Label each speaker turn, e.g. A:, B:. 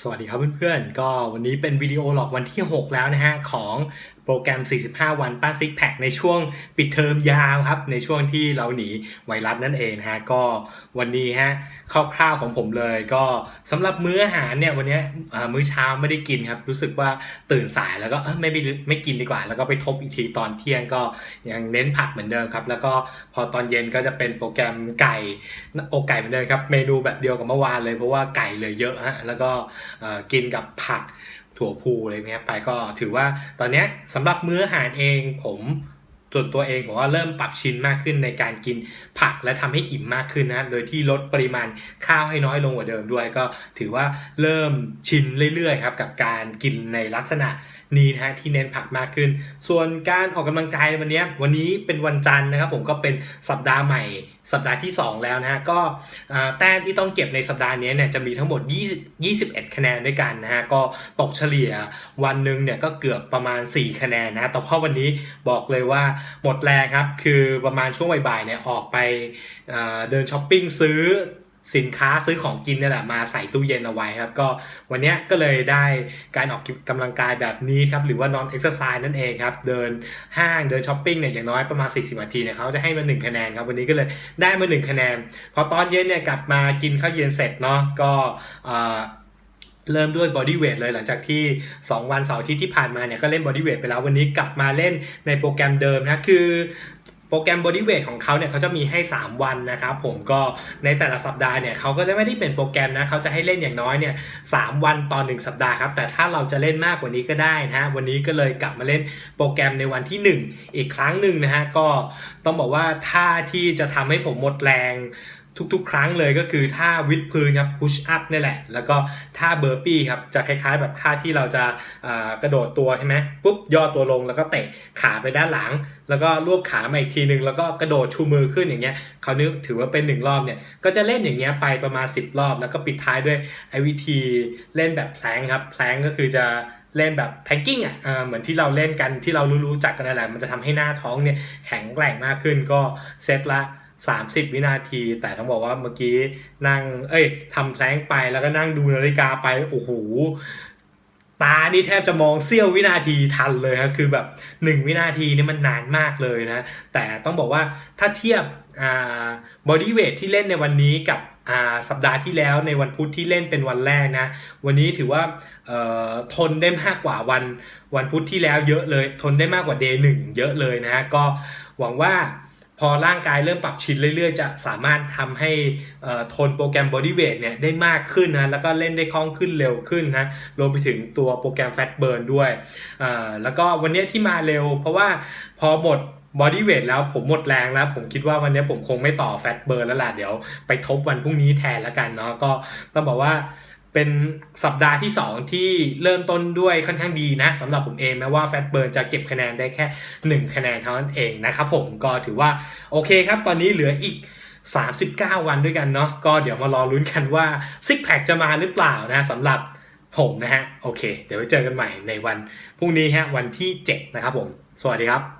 A: สวัสดีครับเพื่อนๆ ก็วันนี้เป็นวิดีโอหลอกวันที่ 6 แล้วนะฮะ ของ โปรแกรม 45 วันป้าซิกแพคในช่วงปิดเทอมยาวครับ ในช่วงที่เราหนีไวรัสนั่นเองนะฮะก็วันนี้ฮะคร่าวๆของผมเลย ก็สำหรับมื้ออาหารเนี่ยวันนี้มื้อเช้าไม่ได้กินครับ รู้สึกว่าตื่นสายแล้วก็ไม่ไม่ไม่กินดีกว่า แล้วก็ไปทบอีกทีตอนเที่ยงก็ยังเน้นผักเหมือนเดิมครับ แล้วก็พอตอนเย็นก็จะเป็นโปรแกรมไก่อกไก่เหมือนเดิมครับ เมนูแบบเดียวกับเมื่อวานเลยเพราะว่าไก่เลยเยอะฮะแล้วก็กินกับผัก ถั่วพูอะไรเงี้ยไปก็ถือว่าตอนเนี้ยสำหรับมื้ออาหารเองผม ส่วนตัวเองผมว่าเริ่มปรับชินมากขึ้นในการกินผักและทำให้อิ่มมากขึ้นนะโดยที่ลดปริมาณข้าวให้น้อยลงกว่าเดิมด้วย ก็ถือว่าเริ่มชินเรื่อยๆครับกับการกินในลักษณะนี้นะฮะที่เน้นผักมากขึ้น ส่วนการออกกำลังกายวันนี้วันนี้เป็นวันจันทร์นะครับผมก็เป็นสัปดาห์ใหม่สัปดาห์ที่ 2 แล้วนะฮะก็แต้มที่ต้องเก็บในสัปดาห์นี้เนี่ยจะมีทั้งหมด 20 21 คะแนนด้วยกันนะฮะก็ตกเฉลี่ยวันหนึ่งเนี่ยก็เกือบประมาณ 4 คะแนนนะฮะแต่พอวันนี้บอกเลยว่าหมดแรงครับ คือประมาณช่วงบ่ายๆเนี่ยออกไปเดินช้อปปิ้งซื้อสินค้าซื้อของกินเนี่ยแหละมาใส่ตู้เย็นเอาไว้ครับ ก็วันเนี้ยก็เลยได้การออกกำลังกายแบบนี้ครับ หรือว่า non exercise นั่นเองครับ เดินห้างเดินช้อปปิ้งเนี่ยอย่างน้อยประมาณ 40นาทีเนี่ยเขาจะให้มา 1 คะแนนครับ วันนี้ก็เลยได้มา 1 คะแนน พอตอนเย็นเนี่ยกลับมากินข้าวเย็นเสร็จเนาะก็ เริ่มด้วย body weight เลยหลังจากที่ 2 วันเสาร์อาทิตย์ที่ผ่านมาเนี่ยก็เล่น body weight ไปแล้ววันนี้กลับมาเล่นในโปรแกรมเดิมนะคือโปรแกรม body weight ของเขาเนี่ยเขาจะมีให้ 3 วันนะครับผมก็ในแต่ละสัปดาห์เนี่ยเขาก็จะไม่ได้เป็นโปรแกรมนะเขาจะให้เล่นอย่างน้อยเนี่ยสวันต่อ 1 สัปดาห์ครับแต่ถ้าเราจะเล่นมากกว่านี้ก็ได้นะฮะวันนี้ก็เลยกลับมาเล่นโปรแกรมในวันที่ 1 อีกครั้งหนึ่งนะฮะก็ต้องบอกว่าท่าที่จะทำให้ผมหมดแรง ทุกๆ ครั้งเลยก็คือท่าวิดพื้นครับ push up นี่แหละ แล้วก็ท่าเบอร์ปี้ครับจะคล้ายๆ แบบท่าที่เราจะกระโดดตัวใช่ไหมปุ๊บย่อตัวลงแล้วก็เตะขาไปด้านหลัง แล้วก็รวบขามาอีกทีนึง แล้วก็กระโดดชูมือขึ้นอย่างเงี้ยเขานึกถือว่าเป็นหนึ่งรอบเนี่ยก็จะเล่นอย่างเงี้ยไปประมาณ 10 รอบ แล้วก็ปิดท้ายด้วยไอ้วิธีเล่นแบบแพลงครับแพลงก็คือจะเล่นแบบแพงกิ้งอะเหมือนที่เราเล่นกันที่เรารู้ๆจักกันนั่นแหละมันจะทำให้หน้าท้องเนี่ยแข็งแกร่งมากขึ้นก็เซตละ 30 วินาที แต่ต้องบอกว่าเมื่อกี้นั่ง เอ้ยทำแพลงไปแล้วก็นั่งดูนาฬิกาไปโอ้โหตานี่แทบจะมองเสี้ยววินาทีทันเลยครับคือแบบ 1 วินาทีนี่มันนานมากเลยนะ แต่ต้องบอกว่าถ้าเทียบอ่าบอดี้เวทที่เล่นในวันนี้กับอ่าสัปดาห์ที่แล้วในวันพุธที่เล่นเป็นวันแรกนะ วันนี้ถือว่าเอ่อทนได้มากกว่าวันวันพุธที่แล้วเยอะเลย ทนได้มากกว่าเดย์หนึ่งเยอะเลยนะก็หวังว่า พอร่างกายเริ่มปรับชินเรื่อยๆ จะสามารถทำให้เอ่อทนโปรแกรม body weight เนี่ยได้มากขึ้นนะแล้วก็เล่นได้คล่องขึ้นเร็วขึ้นนะรวมไปถึงตัวโปรแกรม fat burn ด้วย แล้วก็วันนี้ที่มาเร็ว เพราะว่าพอหมด body weight แล้วผมหมดแรงแล้ว ผมคิดว่าวันนี้ผมคงไม่ต่อ fat burn แล้วล่ะเดี๋ยวไปทบวันพรุ่งนี้แทนแล้วกันเนาะก็ต้องบอกว่า เป็นสัปดาห์ที่ 2 ที่เริ่มต้นด้วยค่อนข้างดีนะสำหรับผมเองแม้ว่าแฟตเบิร์นจะเก็บคะแนนได้แค่ 1 คะแนนเท่านั้นเองนะครับผมก็ถือว่าโอเคครับ ตอนนี้เหลืออีก 39 วันด้วยกันเนาะก็เดี๋ยวมารอลุ้นกันว่าซิกแพคจะมาหรือเปล่านะสำหรับผมนะฮะ โอเค เดี๋ยวไว้เจอกันใหม่ในวันพรุ่งนี้ฮะวันที่ 7 นะครับผม สวัสดีครับ